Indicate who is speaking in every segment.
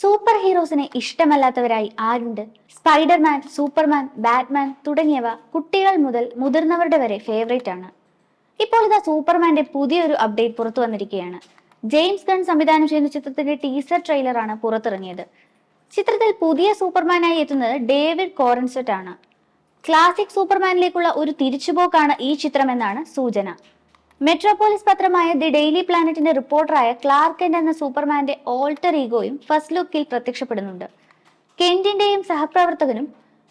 Speaker 1: Super ഹീറോസിനെ ഇഷ്ടമല്ലാത്തവരായി ആരുണ്ട്? Spiderman Superman Batman തുടങ്ങിയവ കുട്ടികൾ മുതൽ മുതിർന്നവരുടെ വരെ ഫേവറേറ്റ് ആണ്. ഇപ്പോൾ ഇതാ സൂപ്പർമാന്റെ പുതിയൊരു അപ്ഡേറ്റ് പുറത്തു വന്നിരിക്കുകയാണ്. ജെയിംസ് ഗൺ സംവിധാനം ചെയ്യുന്ന ചിത്രത്തിന്റെ ടീസർ ട്രെയിലറാണ് പുറത്തിറങ്ങിയത്. ചിത്രത്തിൽ പുതിയ സൂപ്പർമാനായി എത്തുന്നത് ഡേവിഡ് കോറൻസെറ്റ് ആണ് ക്ലാസിക് സൂപ്പർമാനിലേക്കുള്ള ഒരു തിരിച്ചുപോക്കാണ് ഈ ചിത്രമെന്നാണ് സൂചന. മെട്രോപോളിസ് പത്രമായ ദി ഡെയിലി പ്ലാനറ്റിന്റെ റിപ്പോർട്ടറായ ക്ലാർക്ക് കെന്റ് എന്ന സൂപ്പർമാന്റെ ഓൾട്ടർ ഈഗോയും ഫസ്റ്റ് ലുക്കിൽ പ്രത്യക്ഷപ്പെടുന്നുണ്ട്. കെന്റിന്റെയും സഹപ്രവർത്തകനും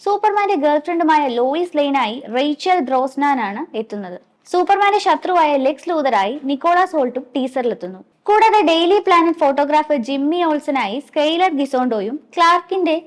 Speaker 1: സൂപ്പർമാന്റെ ഗേൾഫ്രണ്ടുമായ ലോയിസ് ലെയിനായി റേച്ചൽ ബ്രോസ്നാനാണ് എത്തുന്നത്. സൂപ്പർമാന്റെ ശത്രുവായ ലെക്സ് ലൂതറായി നിക്കോളാസ് ഹോൾട്ടും ടീസറിലെത്തുന്നു. കൂടാതെ ഡെയിലി പ്ലാനറ്റ് ഫോട്ടോഗ്രാഫർ ജിമ്മി ഓൾസനായി സ്കെയിലർ ഗിസോണ്ടോയും ക്ലാർക്കിന്റെ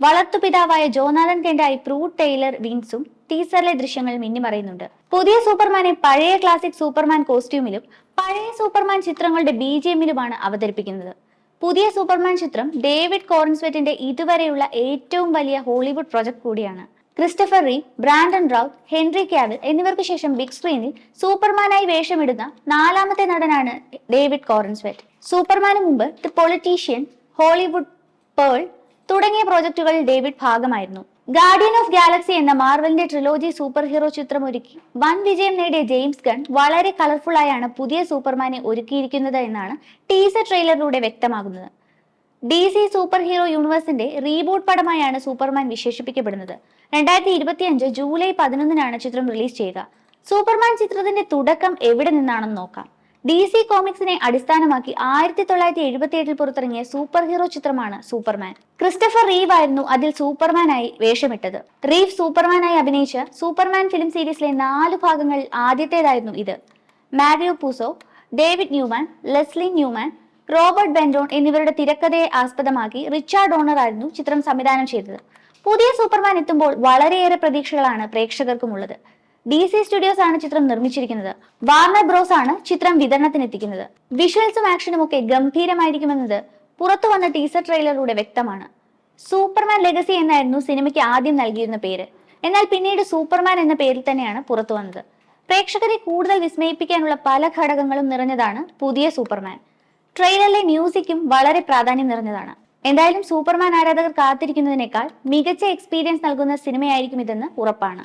Speaker 1: വളർത്തുപിതാവായ ജോനാഥൻ കെന്റായി പ്രൂ ടൈലർ വിൻസും ടീസറിലെ ദൃശ്യങ്ങൾ മിന്നിമറയുന്നുണ്ട് പുതിയ സൂപ്പർമാനെ പഴയ ക്ലാസിക് സൂപ്പർമാൻ കോസ്റ്റ്യൂമിലും പഴയ സൂപ്പർമാൻ ചിത്രങ്ങളുടെ ബി ജി എമ്മിലുമാണ് അവതരിപ്പിക്കുന്നത്. പുതിയ സൂപ്പർമാൻ ചിത്രം ഡേവിഡ് കോറൻസ്വെറ്റിന്റെ ഇതുവരെയുള്ള ഏറ്റവും വലിയ ഹോളിവുഡ് പ്രൊജക്ട് കൂടിയാണ്. Christopher Reeve Brandon Routh Henry Cavill എന്നിവർക്ക് ശേഷം ബിഗ് സ്ക്രീനിൽ സൂപ്പർമാനായി വേഷമിടുന്ന നാലാമത്തെ നടനാണ് ഡേവിഡ് കോറൻസ്വെറ്റ്. സൂപ്പർമാന് മുമ്പ് ദി പൊളിറ്റീഷ്യൻ ഹോളിവുഡ് പേൾ തുടങ്ങിയ പ്രോജക്റ്റുകളിൽ ഡേവിഡ് ഭാഗമായിരുന്നു. ഗാർഡിയൻ ഓഫ് ഗാലക്സി എന്ന മാർവലിന്റെ ട്രിലോജി സൂപ്പർ ഹീറോ ചിത്രം ഒരുക്കി വൻ വിജയം നേടിയ ജെയിംസ് ഗൺ വളരെ കളർഫുൾ ആയാണ് പുതിയ സൂപ്പർമാനെ ഒരുക്കിയിരിക്കുന്നത് എന്നാണ് ടീസർ ട്രെയിലറിലൂടെ വ്യക്തമാകുന്നത്. ഡി സി സൂപ്പർ ഹീറോ യൂണിവേഴ്സിന്റെ റീബൂട്ട് പടമായാണ് സൂപ്പർമാൻ വിശേഷിപ്പിക്കപ്പെടുന്നത്. രണ്ടായിരത്തി ഇരുപത്തിയഞ്ച് ജൂലൈ പതിനൊന്നിനാണ് ചിത്രം റിലീസ് ചെയ്യുക. സൂപ്പർമാൻ ചിത്രത്തിന്റെ തുടക്കം എവിടെ നിന്നാണെന്ന് നോക്കാം. ഡി സി കോമിക്സിനെ അടിസ്ഥാനമാക്കി ആയിരത്തി തൊള്ളായിരത്തി എഴുപത്തി ഏഴിൽ പുറത്തിറങ്ങിയ സൂപ്പർ ഹീറോ ചിത്രമാണ് സൂപ്പർമാൻ. ക്രിസ്റ്റഫർ റീവ് ആയിരുന്നു അതിൽ സൂപ്പർമാനായി വേഷമിട്ടത്. റീവ് സൂപ്പർമാനായി അഭിനയിച്ച സൂപ്പർമാൻ ഫിലിം സീരീസിലെ നാല് ഭാഗങ്ങളിൽ ആദ്യത്തേതായിരുന്നു ഇത്. Mario Puzo David Newman Leslie Newman Robert Benton എന്നിവരുടെ തിരക്കഥയെ ആസ്പദമാക്കി റിച്ചാർഡ് ഓണർ ആയിരുന്നു ചിത്രം സംവിധാനം ചെയ്തത്. പുതിയ സൂപ്പർമാൻ എത്തുമ്പോൾ വളരെയേറെ പ്രതീക്ഷകളാണ് പ്രേക്ഷകർക്കുമുള്ളത്. ഡി സി സ്റ്റുഡിയോസ് ആണ് ചിത്രം നിർമ്മിച്ചിരിക്കുന്നത്. വാർണർ ബ്രോസ് ആണ് ചിത്രം വിതരണത്തിനെത്തിക്കുന്നത്. വിഷ്വൽസും ആക്ഷനും ഒക്കെ ഗംഭീരമായിരിക്കുമെന്നത് പുറത്തു വന്ന ടീസർ ട്രെയിലറിലൂടെ വ്യക്തമാണ്. സൂപ്പർമാൻ ലെഗസി എന്നായിരുന്നു സിനിമയ്ക്ക് ആദ്യം നൽകിയിരുന്ന പേര്. എന്നാൽ പിന്നീട് സൂപ്പർമാൻ എന്ന പേരിൽ തന്നെയാണ് പുറത്തു വന്നത്. പ്രേക്ഷകരെ കൂടുതൽ വിസ്മയിപ്പിക്കാനുള്ള പല ഘടകങ്ങളും നിറഞ്ഞതാണ് പുതിയ സൂപ്പർമാൻ. ട്രെയിലറിലെ മ്യൂസിക്കും വളരെ പ്രാധാന്യം നിറഞ്ഞതാണ്. എന്തായാലും സൂപ്പർമാൻ ആരാധകർ കാത്തിരിക്കുന്നതിനേക്കാൾ മികച്ച എക്സ്പീരിയൻസ് നൽകുന്ന സിനിമയായിരിക്കും ഇതെന്ന് ഉറപ്പാണ്.